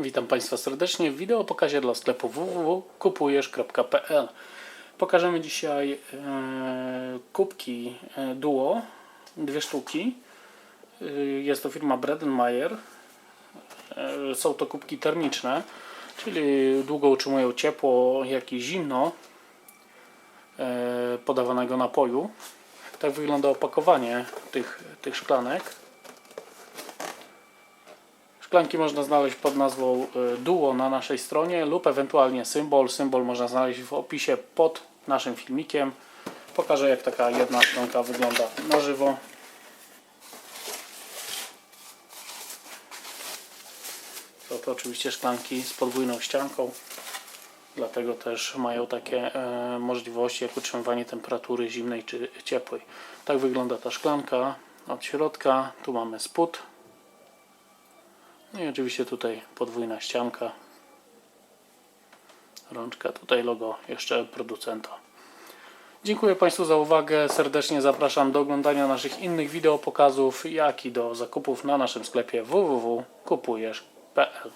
Witam Państwa serdecznie w wideo pokazie dla sklepu www.kupujesz.pl Pokażemy dzisiaj e, kubki e, Duo, dwie sztuki. E, jest to firma Bredenmayer. Są to kubki termiczne, czyli długo utrzymują ciepło, jak i zimno podawanego napoju. Tak wygląda opakowanie tych, tych szklanek. Szklanki można znaleźć pod nazwą y, Duo na naszej stronie lub ewentualnie symbol. Symbol można znaleźć w opisie pod naszym filmikiem. Pokażę jak taka jedna szklanka wygląda na żywo. Są to oczywiście szklanki z podwójną ścianką. Dlatego też mają takie e, możliwości jak utrzymywanie temperatury zimnej czy ciepłej. Tak wygląda ta szklanka od środka. Tu mamy spód no i oczywiście tutaj podwójna ścianka. Rączka, tutaj logo jeszcze producenta. Dziękuję Państwu za uwagę. Serdecznie zapraszam do oglądania naszych innych wideo pokazów, jak i do zakupów na naszym sklepie www.kupujesz.pl